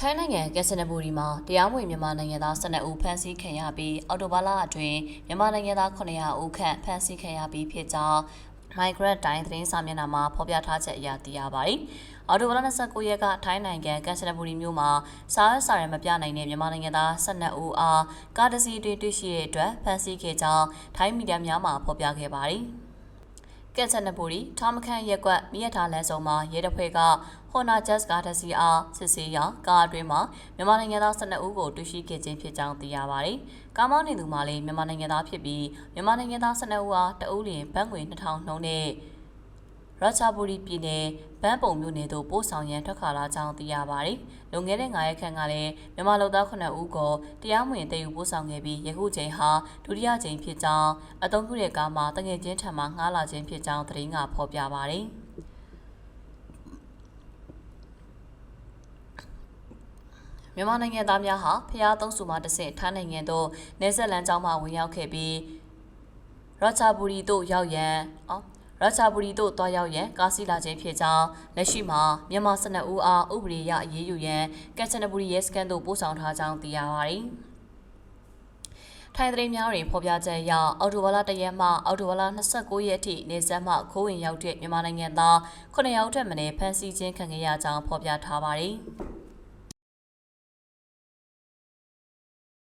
ထိုင်းနိုင်ငံကက်ဆနဘူရီမှာတရားမဝင်မြန်မာနိုင်ငံသား12ဦးဖမ်းဆီးခံရပြီးအော်တိုဘာလအတွင်းမြန်မာနိုင်ငံသား900ဦးခန့်ဖမ်းဆီးခံရပြီးဖြစ်ကြောင်း Migrant တိုင်းသတင်းစာမျက်နှာမှာဖော်ပြထားချက်အရသိရပါတယ်။အော်တိုဘာလ29ရက်ကထိုင်းနိုင်ငံကက်ဆနဘူရီမြို့မှာစားရစာရမပြနိုင်တဲ့မြန်မာနိုင်ငံသား12ဦးအားကားတစ်စီးတွင်တွေ့ရှိတဲ့အတွက်ဖမ်းဆီးခဲ့ကြောင်းထိုင်းမီဒီယာများမှာဖော်ပြခဲ့ပါတယ်။ ကက်ဆန်နပူရီထောမခန့်ရက်ကွက်မြရထားလမ်းစုံမှာရဲတပ်ဖွဲ့ကဟွန်နာဂျက်စ်ကားတစ်စီးအားစစ်ဆေးရာကားအတွင်းမှာမြန်မာနိုင်ငံသား12ဦးကိုတွေ့ရှိခဲ့ခြင်းဖြစ်ကြောင်းသိရပါတယ်။ကားမောင်းနေသူမှလည်းမြန်မာနိုင်ငံသားဖြစ်ပြီးမြန်မာနိုင်ငံသား12ဦးအားတအုပ်လျင်ဘတ်ငွေ2000နှုန်းနဲ့ ရချာဘူရီပြည်နယ်ဗန်းပုံမြို့နယ်သို့ပို့ဆောင်ရန်ထွက်ခါလာကြောင်းသိရပါတယ်။လွန်ခဲ့တဲ့9ရက်ခန့်ကလည်းမြန်မာလူသား9ဦးကိုတရားမဝင်တည်ယူပို့ဆောင်ခဲ့ပြီးယခုချိန်ဟာဒုတိယချိန်ဖြစ်ကြောင်းအသုံးပြုတဲ့ကားမှာတငယ်ချင်းထံမှငှားလာခြင်းဖြစ်ကြောင်းသတင်းကဖော်ပြပါတယ်။မြန်မာနိုင်ငံသားများဟာဖျားသုံးစုမှတစ်ဆင့်ထိုင်းနိုင်ငံသို့နေဆက်လန်းကျောင်းမှဝင်ရောက်ခဲ့ပြီးရချာဘူရီသို့ရောက်ရန်အော် ရချာဘူရီသို့တွားရောက်ရန်ကားစီလာခြင်းဖြစ်ကြောင်းလက်ရှိမှာမြန်မာ12ဦးအားဥပဒေအရအရေးယူရန်ကက်ချနဘူရီရဲစခန်းသို့ပို့ဆောင်ထားကြောင်းသိရပါတယ်။ထိုင်းသတင်းများတွင်ဖော်ပြချက်အရအော်တိုဝါလာတရက်မှအော်တိုဝါလာ29ရက်ထိနေဆက်မှခိုးဝင်ရောက်တဲ့မြန်မာနိုင်ငံသား9ယောက်ထက်မနည်းဖမ်းဆီးခြင်းခံခဲ့ရကြောင်းဖော်ပြထားပါတယ်။